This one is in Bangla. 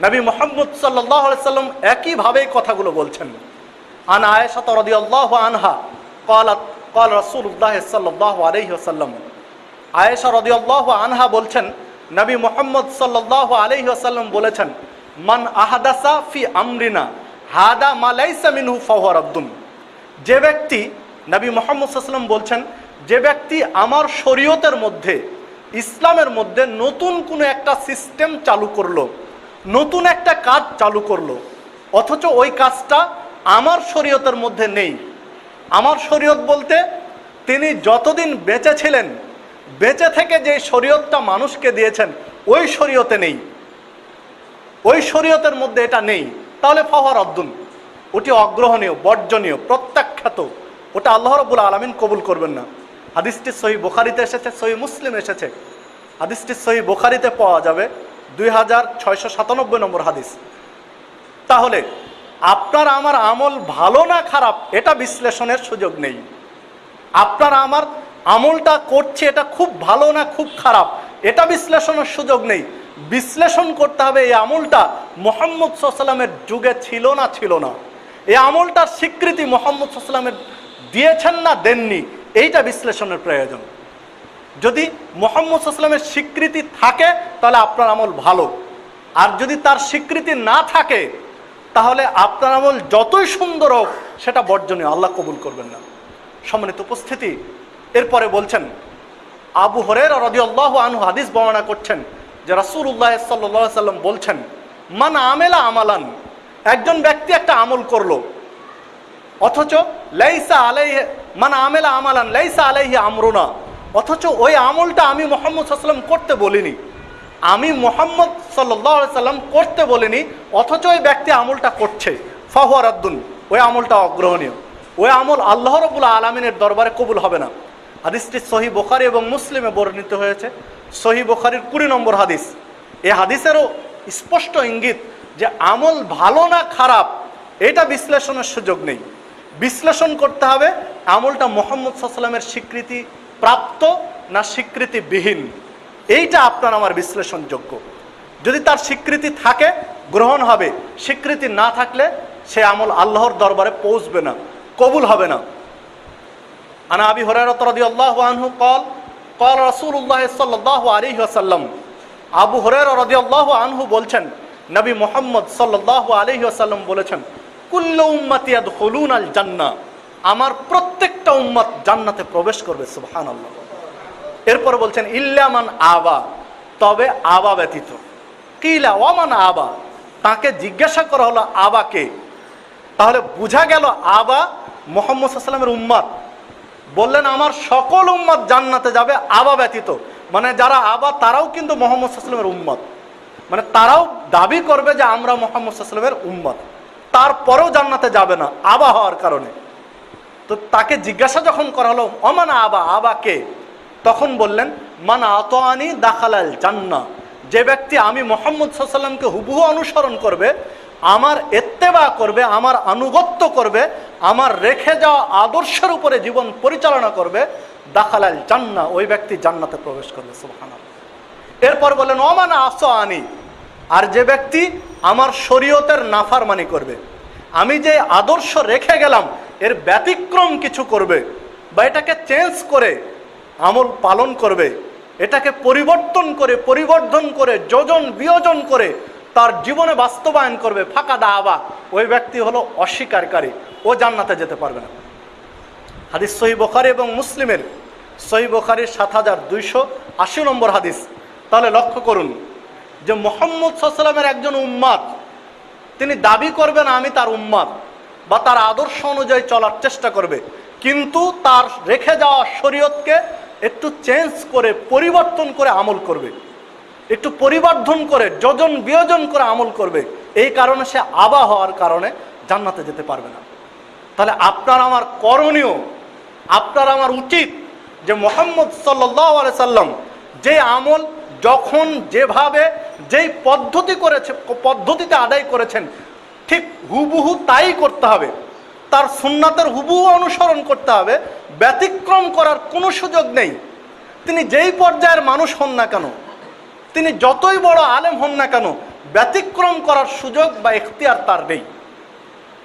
নবী মোহাম্মদ সাল্লাহ সাল্লাম একইভাবে কথাগুলো বলছেন। আন আয়েশা রদি আল্লাহ আনহা কলাত, কল রসুল্লাহ সাল্লাহ আলহি আসাল্লাম আয়েশা রদি আল্লাহ আনহা বলছেন, নবী মোহাম্মদ সাল্লাহ আলহি আসাল্লাম বলেছেন, মান আহাদাসা ফি আমরিনা, হাদা মালাইসা মিনহু ফাওয়ার আব্দুন যে ব্যক্তি, নবী মোহাম্মদ সাল্লাম বলছেন, যে ব্যক্তি আমার শরীয়তের মধ্যে, ইসলামের মধ্যে নতুন কোনো একটা সিস্টেম চালু করল নতুন একটা কাজ চালু করল। অথচ ওই কাজটা আমার শরীয়তের মধ্যে নেই। আমার শরীয়ত বলতে তিনি যতদিন বেঁচে ছিলেন, বেঁচে থেকে যে শরীয়তটা মানুষকে দিয়েছেন, ওই শরীয়তে নেই। ওই শরীয়তের মধ্যে এটা নেই। তাহলে ফাওয়ার আব্দুল ওটি অগ্রহণীয়, বর্জনীয়, প্রত্যাখ্যাত। ওটা আল্লাহ রবুল আলমিন কবুল করবেন না। হাদিসটি সহি বোখারিতে এসেছে, সহি মুসলিম এসেছে। হাদিসটি সহি বোখারিতে পাওয়া যাবে। দুই হাজার ছয়শো সাতানব্বই নম্বর হাদিস। তাহলে, আপনার আমার আমল ভালো না খারাপ, এটা বিশ্লেষণের সুযোগ নেই। আপনার আমার আমলটা করছে এটা খুব ভালো না খুব খারাপ, এটা বিশ্লেষণের সুযোগ নেই। বিশ্লেষণ করতে হবে এই আমলটা মোহাম্মদ সাল্লামের যুগে ছিল না ছিল না। এই আমলটার স্বীকৃতি মোহাম্মদ সাল্লামের দিয়েছেন না দেননি, এইটা বিশ্লেষণের প্রয়োজন। যদি মোহাম্মদ সাল্লামের স্বীকৃতি থাকে, তাহলে আপনার আমল ভালো। আর যদি তার স্বীকৃতি না থাকে, তাহলে আপনার আমল যতই সুন্দর হোক, সেটা বর্জনীয়। আল্লাহ কবুল করবেন না। সম্মানিত উপস্থিতি, এরপরে বলছেন, আবু হরের রদি আল্লাহ আনহু হাদিস বর্ণনা করছেন যে রাসূলুল্লাহ সাল্লাহ সাল্লাম বলছেন, মান আমেলা আমালান একজন ব্যক্তি একটা আমল করল, অথচ, লাইসা আলাইহে, মান আমেলা আমালান, লাইসা আলাইহি আমরুনা অথচ ওই আমলটা আমি মোহাম্মদ সাল্লাম করতে বলিনি। আমি মোহাম্মদ সাল্লাহ সাল্লাম করতে বলিনি, অথচ ওই ব্যক্তি আমলটা করছে। ফাহুয়ার আব্দুল ওই আমলটা অগ্রহণীয়। ওই আমল আল্লাহ রবুল্লা আলমিনের দরবারে কবুল হবে না। হাদিসটি সহি বোখারি এবং মুসলিমে বর্ণিত হয়েছে। সহি বোখারির কুড়ি নম্বর হাদিস। এই হাদিসেরও স্পষ্ট ইঙ্গিত যে আমল ভালো না খারাপ, এটা বিশ্লেষণের সুযোগ নেই। বিশ্লেষণ করতে হবে আমলটা মোহাম্মদ সাল্লামের স্বীকৃতি প্রাপ্ত না স্বীকৃতিবিহীন? এইটা আপনার আমার বিশ্লেষণযোগ্য। যদি তার স্বীকৃতি থাকে, গ্রহণ হবে। স্বীকৃতি না থাকলে সে আমল আল্লাহর দরবারে পৌঁছবে না, কবুল হবে না। আনা আবি হরারতরদিয়াল্লাহু আনহু কল কল রাসূলুল্লাহ সাল্লাল্লাহু আলাইহি ওয়াসাল্লাম। আবু হরের হরায়রা রাদিয়াল্লাহু আনহু বলছেন, নবী মুহাম্মদ সাল্লাল্লাহু আলাইহি ওয়াসাল্লাম বলেছেন, কুল্লু উম্মতি ইয়াদখুলুনাল জান্না আমার প্রত্যেকটা উম্মত জান্নাতে প্রবেশ করবে, সুবহানাল্লাহ। এরপর বলছেন ইল্লামান আবা। তবে আবা ব্যতীত। কিলা ওয়ামান আবা? তাকে জিজ্ঞাসা করা হলো, আবাকে? তাহলে বোঝা গেল, আবা মোহাম্মদ সাল্লামের উম্মাদ বললেন, আমার সকল উম্মাদ জান্নাতে যাবে, আবা ব্যতীত। মানে যারা আবা, তারাও কিন্তু মোহাম্মদ সাল্লামের উম্মাদ মানে তারাও দাবি করবে যে আমরা মোহাম্মদ সাল্লামের উম্মাদ তারপরেও জান্নাতে যাবে না, আবা হওয়ার কারণে। তো তাকে জিজ্ঞাসা যখন করা হলো, অমানা আবা আবাকে তখন বললেন, মানা আতোয়ানি দাখালাল জান্না। যে ব্যক্তি আমি মোহাম্মদ সাল্লামকে হুবহু অনুসরণ করবে, আমার এত্তেবা করবে, আমার আনুগত্য করবে, আমার রেখে যাওয়া আদর্শের উপরে জীবন পরিচালনা করবে, দাখালাল জান্না, ওই ব্যক্তি জান্নাতে প্রবেশ করবে, সুবহানাল্লাহ। এরপর বলেন অমানা আসো আনি আর যে ব্যক্তি আমার শরীয়তের নাফারমানি করবে, আমি যে আদর্শ রেখে গেলাম এর ব্যতিক্রম কিছু করবে বা এটাকে চেঞ্জ করে, আমল পালন করবে, এটাকে পরিবর্তন করে, পরিবর্ধন করে, যোজন বিয়োজন করে তার জীবনে বাস্তবায়ন করবে, ফাঁকা দাবা ওই ব্যক্তি হলো অস্বীকারী, ও জান্নাতে যেতে পারবে না। হাদিস সহি বোখারি এবং মুসলিমের। সহি বোখারির সাত হাজার দুইশো আশি নম্বর হাদিস। তাহলে লক্ষ্য করুন যে মোহাম্মদ সাল্লামের একজন উম্মাদ, তিনি দাবি করবেন আমি তার উম্মাদ। বা তার আদর্শ অনুযায়ী চলার চেষ্টা করবে। কিন্তু তার রেখে যাওয়া শরীয়তকে একটু চেঞ্জ করে, পরিবর্তন করে আমল করবে। একটু পরিবর্ধন করে, যোজন বিয়োজন করে আমল করবে। এই কারণে সে আবা হওয়ার কারণে জান্নাতে যেতে পারবে না। তাহলে আপনার আমার করণীয়, আপনার আমার উচিত যে মোহাম্মদ সাল্লাহ সাল্লাম যে আমল যখন যেভাবে, যেই পদ্ধতি করেছে, পদ্ধতিতে আদায় করেছেন ঠিক হুবহু তাই করতে হবে। তার সুন্নাতের হুবহু অনুসরণ করতে হবে। ব্যতিক্রম করার কোনো সুযোগ নেই। তিনি যেই পর্যায়ের মানুষ হন না কেন, তিনি যতই বড় আলেম হন না কেন, ব্যতিক্রম করার সুযোগ বা এখতিয়ার তার নেই।